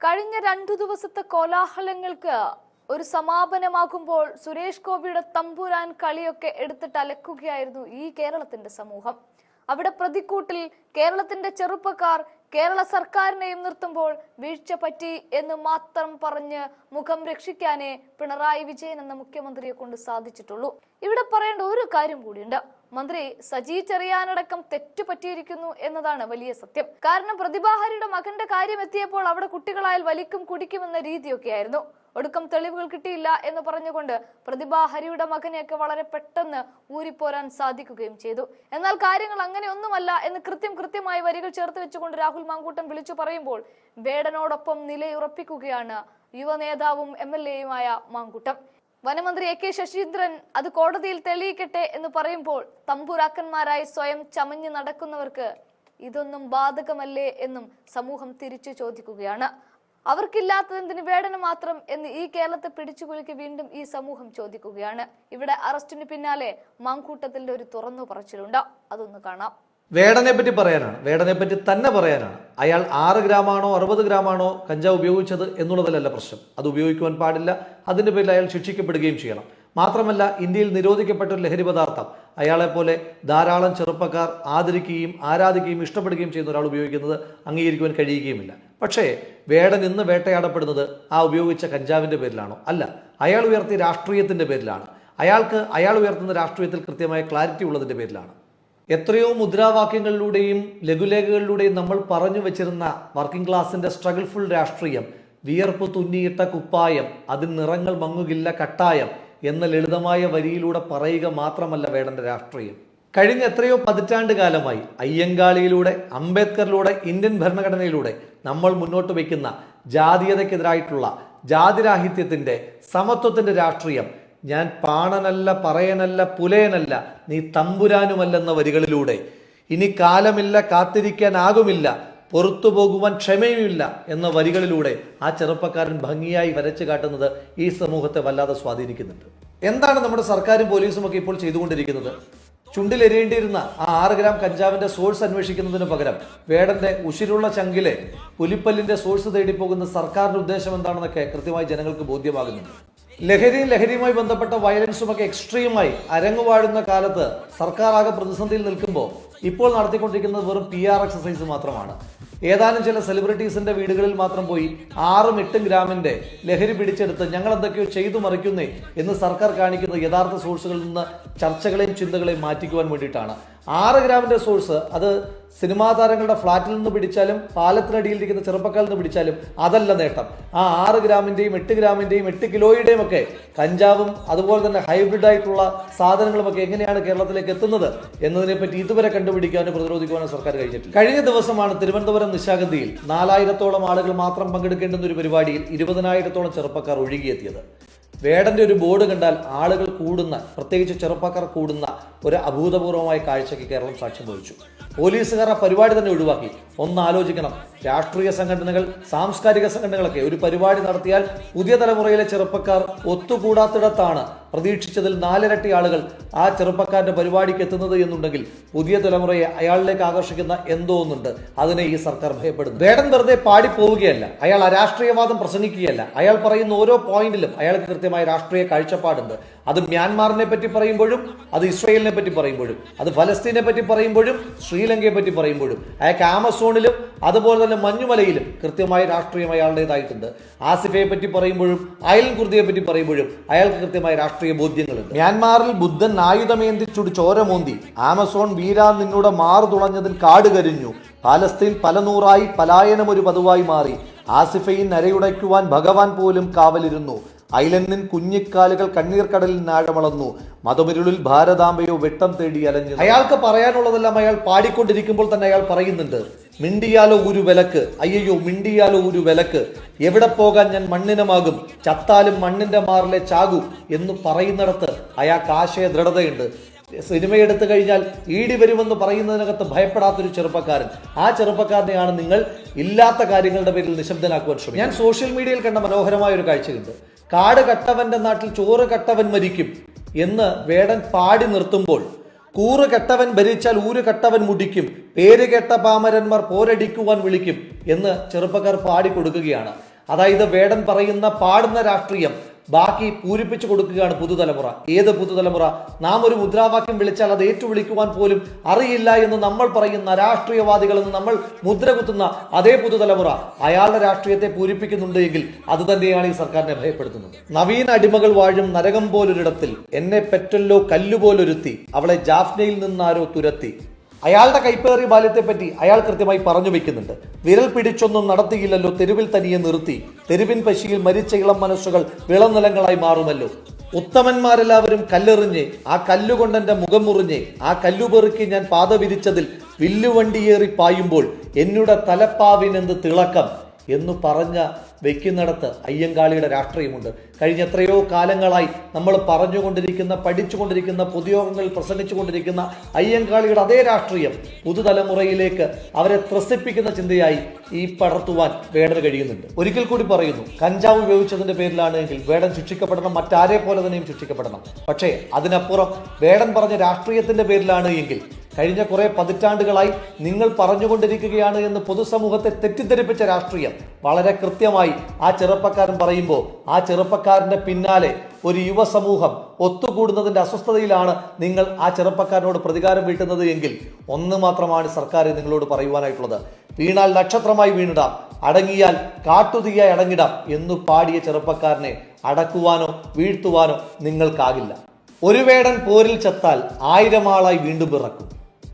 കഴിഞ്ഞ രണ്ടു ദിവസത്തെ കോലാഹലങ്ങൾക്ക് ഒരു സമാപനമാകുമ്പോൾ സുരേഷ് ഗോപിയുടെ തമ്പുരാൻ കളിയൊക്കെ എടുത്തിട്ട് അലക്കുകയായിരുന്നു ഈ കേരളത്തിന്റെ സമൂഹം. അവിടെ പ്രതിക്കൂട്ടിൽ കേരളത്തിന്റെ ചെറുപ്പക്കാർ കേരള സർക്കാരിനെയും നിർത്തുമ്പോൾ വീഴ്ച പറ്റി എന്ന് മാത്രം പറഞ്ഞ് മുഖം രക്ഷിക്കാനേ പിണറായി വിജയൻ എന്ന മുഖ്യമന്ത്രിയെ കൊണ്ട് സാധിച്ചിട്ടുള്ളൂ. ഇവിടെ പറയേണ്ട ഒരു കാര്യം കൂടിയുണ്ട്. മന്ത്രി സജി ചെറിയാനടക്കം തെറ്റുപറ്റിയിരിക്കുന്നു എന്നതാണ് വലിയ സത്യം. കാരണം പ്രതിഭാഹരിയുടെ മകന്റെ കാര്യം എത്തിയപ്പോൾ അവിടെ കുട്ടികളായാൽ വലിക്കും കുടിക്കുമെന്ന രീതിയൊക്കെയായിരുന്നു. ഒടുക്കം തെളിവുകൾ കിട്ടിയില്ല എന്ന് പറഞ്ഞുകൊണ്ട് പ്രതിഭാഹരിയുടെ മകനെയൊക്കെ വളരെ പെട്ടെന്ന് ഊരിപ്പോരാൻ സാധിക്കുകയും ചെയ്തു. എന്നാൽ കാര്യങ്ങൾ അങ്ങനെയൊന്നുമല്ല എന്ന് കൃത്യം കൃത്യമായി വരികൾ ചേർത്ത് വെച്ചുകൊണ്ട് രാഹുൽ മാങ്കൂട്ടം വിളിച്ചു പറയുമ്പോൾ വേടനോടൊപ്പം നിലയുറപ്പിക്കുകയാണ് യുവനേതാവും എം എൽ എയുമായ മാങ്കൂട്ടം. വനമന്ത്രി എ കെ ശശീന്ദ്രൻ അത് കോടതിയിൽ തെളിയിക്കട്ടെ എന്ന് പറയുമ്പോൾ തമ്പുരാക്കന്മാരായി സ്വയം ചമഞ്ഞു നടക്കുന്നവർക്ക് ഇതൊന്നും ബാധകമല്ലേ എന്നും സമൂഹം തിരിച്ചു ചോദിക്കുകയാണ്. അവർക്കില്ലാത്തതെന്തിന് വേടന മാത്രം എന്ന് ഈ കേരളത്തെ പിടിച്ചുകുലുക്കി വീണ്ടും ഈ സമൂഹം ചോദിക്കുകയാണ്. ഇവിടെ അറസ്റ്റിന് പിന്നാലെ മാങ്കൂട്ടത്തിന്റെ ഒരു തുറന്നു പറച്ചിലുണ്ട്. അതൊന്ന് കാണാം. വേടനെ പറ്റി പറയാനാണ്. വേടനെ പറ്റി തന്നെ പറയാനാണ്. അയാൾ ആറ് ഗ്രാമാണോ അറുപത് ഗ്രാമാണോ കഞ്ചാവ് ഉപയോഗിച്ചത് എന്നുള്ളതല്ല പ്രശ്നം. അത് ഉപയോഗിക്കുവാൻ പാടില്ല. അതിന്റെ പേരിൽ അയാൾ ശിക്ഷിക്കപ്പെടുകയും ചെയ്യണം. മാത്രമല്ല ഇന്ത്യയിൽ നിരോധിക്കപ്പെട്ട ഒരു ലഹരി പദാർത്ഥം അയാളെപ്പോലെ ധാരാളം ചെറുപ്പക്കാർ ആദരിക്കുകയും ആരാധിക്കുകയും ഇഷ്ടപ്പെടുകയും ചെയ്യുന്ന ഒരാൾ ഉപയോഗിക്കുന്നത് അംഗീകരിക്കുവാൻ കഴിയുകയുമില്ല. പക്ഷേ വേടൻ നിന്ന് വേട്ടയാടപ്പെടുന്നത് ആ ഉപയോഗിച്ച കഞ്ചാവിന്റെ പേരിലാണോ? അല്ല. അയാൾ ഉയർത്തിയ രാഷ്ട്രീയത്തിന്റെ പേരിലാണ്. അയാൾക്ക് അയാൾ ഉയർത്തുന്ന രാഷ്ട്രീയത്തിൽ കൃത്യമായ ക്ലാരിറ്റി ഉള്ളതിന്റെ പേരിലാണ്. എത്രയോ മുദ്രാവാക്യങ്ങളിലൂടെയും ലഘുലേഖകളിലൂടെയും നമ്മൾ പറഞ്ഞു വെച്ചിരുന്ന വർക്കിംഗ് ക്ലാസിന്റെ സ്ട്രഗിൾഫുൾ രാഷ്ട്രീയം വിയർപ്പ് തുന്നിയിട്ട കുപ്പായം അതിൽ നിറങ്ങൾ മങ്ങുകില്ല കട്ടായം എന്ന ലളിതമായ വരിയിലൂടെ പറയുക മാത്രമല്ല വേണ്ട രാഷ്ട്രീയം. കഴിഞ്ഞ എത്രയോ പതിറ്റാണ്ട് കാലമായി അയ്യങ്കാളിയിലൂടെ അംബേദ്കറിലൂടെ ഇന്ത്യൻ ഭരണഘടനയിലൂടെ നമ്മൾ മുന്നോട്ട് വയ്ക്കുന്ന ജാതീയതയ്ക്കെതിരായിട്ടുള്ള ജാതിരാഹിത്യത്തിന്റെ സമത്വത്തിന്റെ രാഷ്ട്രീയം ഞാൻ പാണനല്ല പറയനല്ല പുലയനല്ല നീ തമ്പുരാനുമല്ലെന്ന വരികളിലൂടെ. ഇനി കാലമില്ല കാത്തിരിക്കാനാകുമില്ല പുറത്തു പോകുവാൻ ക്ഷമയുമില്ല എന്ന വരികളിലൂടെ ആ ചെറുപ്പക്കാരൻ ഭംഗിയായി വരച്ചു കാട്ടുന്നത് ഈ സമൂഹത്തെ വല്ലാതെ സ്വാധീനിക്കുന്നുണ്ട്. എന്താണ് നമ്മുടെ സർക്കാരും പോലീസും ഒക്കെ ഇപ്പോൾ ചെയ്തുകൊണ്ടിരിക്കുന്നത്? ചുണ്ടിലെരിയേണ്ടിയിരുന്ന ആ ആറ് ഗ്രാം കഞ്ചാവിന്റെ സോഴ്സ് അന്വേഷിക്കുന്നതിന് പകരം വേടന്റെ ഉശിരുള്ള ചങ്കിലെ പുലിപ്പല്ലിന്റെ സോഴ്സ് തേടി പോകുന്ന സർക്കാരിന്റെ ഉദ്ദേശം എന്താണെന്നൊക്കെ കൃത്യമായി ജനങ്ങൾക്ക് ബോധ്യമാകുന്നുണ്ട്. ലഹരിയും ലഹരിയുമായി ബന്ധപ്പെട്ട വയലൻസും ഒക്കെ എക്സ്ട്രീമായി അരങ്ങുവാഴുന്ന കാലത്ത് സർക്കാർ ആകെ പ്രതിസന്ധിയിൽ നിൽക്കുമ്പോൾ ഇപ്പോൾ നടത്തിക്കൊണ്ടിരിക്കുന്നത് വെറും പി ആർ എക്സസൈസ് മാത്രമാണ്. ഏതാനും ചില സെലിബ്രിറ്റീസിന്റെ വീടുകളിൽ മാത്രം പോയി ആറും എട്ടും ഗ്രാമിന്റെ ലഹരി പിടിച്ചെടുത്ത് ഞങ്ങൾ എന്തൊക്കെയോ ചെയ്തു മറിക്കുന്നേ എന്ന് സർക്കാർ കാണിക്കുന്ന യഥാർത്ഥ സോഴ്സുകളിൽ നിന്ന് ചർച്ചകളെയും ചിന്തകളെയും മാറ്റിക്കുവാൻ വേണ്ടിയിട്ടാണ്. ആറ് ഗ്രാമിന്റെ സോഴ്സ് അത് സിനിമാ താരങ്ങളുടെ ഫ്ലാറ്റിൽ നിന്ന് പിടിച്ചാലും പാലത്തിനടിയിലിരിക്കുന്ന ചെറുപ്പക്കാരിൽ നിന്ന് പിടിച്ചാലും അതല്ല നേട്ടം. ആ ആറ് ഗ്രാമിന്റെയും എട്ട് ഗ്രാമിന്റെയും എട്ട് കിലോയുടെയും ഒക്കെ കഞ്ചാവും അതുപോലെ തന്നെ ഹൈബ്രിഡ് ആയിട്ടുള്ള സാധനങ്ങളുമൊക്കെ എങ്ങനെയാണ് കേരളത്തിലേക്ക് എത്തുന്നത് എന്നതിനെപ്പറ്റി ഇതുവരെ കണ്ടുപിടിക്കാനോ പ്രതിരോധിക്കുവാനും സർക്കാർ കഴിഞ്ഞിട്ടില്ല. കഴിഞ്ഞ ദിവസമാണ് തിരുവനന്തപുരം നിശാഗന്ധിയിൽ നാലായിരത്തോളം ആളുകൾ മാത്രം പങ്കെടുക്കേണ്ടുന്ന ഒരു പരിപാടിയിൽ ഇരുപതിനായിരത്തോളം ചെറുപ്പക്കാർ ഒഴുകിയെത്തിയത്. വേടന്റെ ഒരു ബോർഡ് കണ്ടാൽ ആളുകൾ കൂടുന്ന പ്രത്യേകിച്ച് ചെറുപ്പക്കാർ കൂടുന്ന ഒരു അഭൂതപൂർവമായ കാഴ്ചയ്ക്ക് കേരളം സാക്ഷ്യം വഹിച്ചു. പോലീസുകാർ ആ പരിപാടി തന്നെ ഒഴിവാക്കി. ഒന്ന് ആലോചിക്കണം രാഷ്ട്രീയ സംഘടനകൾ സാംസ്കാരിക സംഘടനകളൊക്കെ ഒരു പരിപാടി നടത്തിയാൽ പുതിയ തലമുറയിലെ ചെറുപ്പക്കാർ ഒത്തുകൂടാത്തിടത്താണ് പ്രതീക്ഷിച്ചതിൽ നാലിരട്ടി ആളുകൾ ആ ചെറുപ്പക്കാരന്റെ പരിപാടിക്ക് എത്തുന്നത് എന്നുണ്ടെങ്കിൽ പുതിയ തലമുറയെ അയാളിലേക്ക് ആകർഷിക്കുന്ന എന്തോ ഒന്നുണ്ട് അതിനെ ഈ സർക്കാർ ഭയപ്പെടുന്നു. വേടൻ വെറുതെ പാടിപ്പോവുകയല്ല. അയാൾ അരാഷ്ട്രീയവാദം പ്രസംഗിക്കുകയല്ല. അയാൾ പറയുന്ന ഓരോ പോയിന്റിലും അയാൾക്ക് കൃത്യമായ രാഷ്ട്രീയ കാഴ്ചപ്പാടുണ്ട്. അത് മ്യാൻമാറിനെ പറ്റി പറയുമ്പോഴും അത് ഇസ്രയേലിനെ പറ്റി പറയുമ്പോഴും അത് ഫലസ്തീനെ പറ്റി പറയുമ്പോഴും ശ്രീലങ്കയെ പറ്റി പറയുമ്പോഴും അയാൾക്ക് ആമസോണിലും അതുപോലെ തന്നെ മഞ്ഞുമലയിലും കൃത്യമായ രാഷ്ട്രീയം അയാളുടേതായിട്ടുണ്ട്. ആസിഫയെ പറ്റി പറയുമ്പോഴും അയൽ കുർദിയെ പറ്റി പറയുമ്പോഴും അയാൾക്ക് കൃത്യമായ രാഷ്ട്രീയ ബോധ്യങ്ങളുണ്ട്. മ്യാൻമാറിൽ ബുദ്ധൻ ആയുധമേന്തി ചുടി ചോരമോന്തി ആമസോൺ വീരാൻ നിന്നൂടെ മാറു തുളഞ്ഞതിൽ കാട് കരിഞ്ഞു. പാലസ്തീൻ പല നൂറായി പലായനം ഒരു പതിവായി മാറി. ആസിഫയിൻ നരയുടയ്ക്കുവാൻ ഭഗവാൻ പോലും കാവലിരുന്നു. ഐലൻഡിൻ കുഞ്ഞിക്കാലുകൾ കണ്ണീർക്കടലിൽ നാഴമളന്നു. മതമിരുളിൽ ഭാരതാംബയോ വെട്ടം തേടി അലഞ്ഞു. അയാൾക്ക് പറയാനുള്ളതെല്ലാം അയാൾ പാടിക്കൊണ്ടിരിക്കുമ്പോൾ തന്നെ അയാൾ പറയുന്നുണ്ട്. മിണ്ടിയാലോ ഒരു വിലക്ക്. അയ്യോ മിണ്ടിയാലോ ഒരു വിലക്ക്. എവിടെ പോകാൻ ഞാൻ മണ്ണിനമാകും? ചത്താലും മണ്ണിന്റെ മാറിലെ ചാകു എന്ന് പറയുന്നിടത്ത് അയാൾക്ക് ആശയ ദൃഢതയുണ്ട്. സിനിമ എടുത്തു കഴിഞ്ഞാൽ ഈടി വരുമെന്ന് പറയുന്നതിനകത്ത് ഭയപ്പെടാത്തൊരു ചെറുപ്പക്കാരൻ. ആ ചെറുപ്പക്കാരനെയാണ് നിങ്ങൾ ഇല്ലാത്ത കാര്യങ്ങളുടെ പേരിൽ നിശബ്ദനാക്കുവാൻ ശ്രമിക്കും ഞാൻ സോഷ്യൽ മീഡിയയിൽ കണ്ട മനോഹരമായ ഒരു കാഴ്ചയുണ്ട്. കാട് കട്ടവന്റെ നാട്ടിൽ ചോറ് കട്ടവൻ മരിക്കും എന്ന് വേടൻ പാടി നിർത്തുമ്പോൾ കൂറ് കെട്ടവൻ ഭരിച്ചാൽ ഊര് കെട്ടവൻ മുടിക്കും. പേര് കെട്ട പാമരന്മാർ പോരടിക്കുവാൻ വിളിക്കും എന്ന് ചെറുപ്പക്കാർ പാടിക്കൊടുക്കുകയാണ്. അതായത് വേടൻ പറയുന്ന പാടുന്ന രാഷ്ട്രീയം ബാക്കി പൂരിപ്പിച്ചു കൊടുക്കുകയാണ് പുതുതലമുറ. ഏത് പുതുതലമുറ? നാം ഒരു മുദ്രാവാക്യം വിളിച്ചാൽ അത് ഏറ്റുവിളിക്കുവാൻ പോലും അറിയില്ല എന്ന് നമ്മൾ പറയുന്ന രാഷ്ട്രീയവാദികളെന്ന് നമ്മൾ മുദ്ര കുത്തുന്ന അതേ പുതുതലമുറ അയാളുടെ രാഷ്ട്രീയത്തെ പൂരിപ്പിക്കുന്നുണ്ട് എങ്കിൽ അത് തന്നെയാണ് ഈ സർക്കാരിനെ ഭയപ്പെടുത്തുന്നത്. നവീന അടിമകൾ വാഴും നരകം പോലൊരിടത്തിൽ എന്നെ പെറ്റല്ലോ കല്ലുപോലൊരുത്തി. അവളെ ജാഫ്നയിൽ നിന്നാരോ തുരത്തി. അയാളുടെ കൈപ്പേറിയ ബാല്യത്തെപ്പറ്റി അയാൾ കൃത്യമായി പറഞ്ഞു വെക്കുന്നുണ്ട്. വിരൽ പിടിച്ചൊന്നും നടത്തിയില്ലല്ലോ തെരുവിൽ തനിയെ നിർത്തി. തെരുവിൻ പശിയിൽ മരിച്ച ഇളം മനസ്സുകൾ വിളനിലങ്ങളായി മാറുമല്ലോ. ഉത്തമന്മാരെല്ലാവരും കല്ലെറിഞ്ഞ് ആ കല്ലുകൊണ്ടെന്റെ മുഖം മുറിഞ്ഞ് ആ കല്ലുപെറുക്കി ഞാൻ പാത വിരിച്ചതിൽ വില്ലുവണ്ടിയേറി പായുമ്പോൾ എന്നുടെ തലപ്പാവിനെന്ത് തിളക്കം? എന്ന് പറഞ്ഞ വയ്ക്കുന്നിടത്ത് അയ്യങ്കാളിയുടെ രാഷ്ട്രീയമുണ്ട്. കഴിഞ്ഞ എത്രയോ കാലങ്ങളായി നമ്മൾ പറഞ്ഞുകൊണ്ടിരിക്കുന്ന പഠിച്ചുകൊണ്ടിരിക്കുന്ന പൊതുയോഗങ്ങളിൽ പ്രസംഗിച്ചുകൊണ്ടിരിക്കുന്ന അയ്യങ്കാളിയുടെ അതേ രാഷ്ട്രീയം പുതുതലമുറയിലേക്ക് അവരെ ത്രസിപ്പിക്കുന്ന ചിന്തയായി ഈ പടർത്തുവാൻ വേടൻ കഴിയുന്നുണ്ട്. ഒരിക്കൽ കൂടി പറയുന്നു കഞ്ചാവ് ഉപയോഗിച്ചതിന്റെ പേരിലാണ് എങ്കിൽ വേടൻ ശിക്ഷിക്കപ്പെടണം മറ്റാരെ പോലെ തന്നെയും ശിക്ഷിക്കപ്പെടണം. പക്ഷേ അതിനപ്പുറം വേടൻ പറഞ്ഞ രാഷ്ട്രീയത്തിന്റെ പേരിലാണ് എങ്കിൽ കഴിഞ്ഞ കുറെ പതിറ്റാണ്ടുകളായി നിങ്ങൾ പറഞ്ഞുകൊണ്ടിരിക്കുകയാണ് എന്ന് പൊതുസമൂഹത്തെ തെറ്റിദ്ധരിപ്പിച്ച രാഷ്ട്രീയം. വളരെ കൃത്യമായി ആ ചെറുപ്പക്കാരൻ പറയുമ്പോൾ ആ ചെറുപ്പക്കാരന്റെ പിന്നാലെ ഒരു യുവസമൂഹം ഒത്തുകൂടുന്നതിന്റെ അസ്വസ്ഥതയിലാണ് നിങ്ങൾ ആ ചെറുപ്പക്കാരനോട് പ്രതികാരം വീട്ടുന്നത് എങ്കിൽ ഒന്ന് മാത്രമാണ് സർക്കാർ നിങ്ങളോട് പറയുവാനായിട്ടുള്ളത്. വീണാൽ നക്ഷത്രമായി വീണിടാം. അടങ്ങിയാൽ കാട്ടുതീയായി അടങ്ങിടാം എന്നു പാടിയ ചെറുപ്പക്കാരനെ അടക്കുവാനോ വീഴ്ത്തുവാനോ നിങ്ങൾക്കാകില്ല. ഒരു വേടൻ പോരിൽ ചത്താൽ ആയിരം ആളായി വീണ്ടും പിറക്കും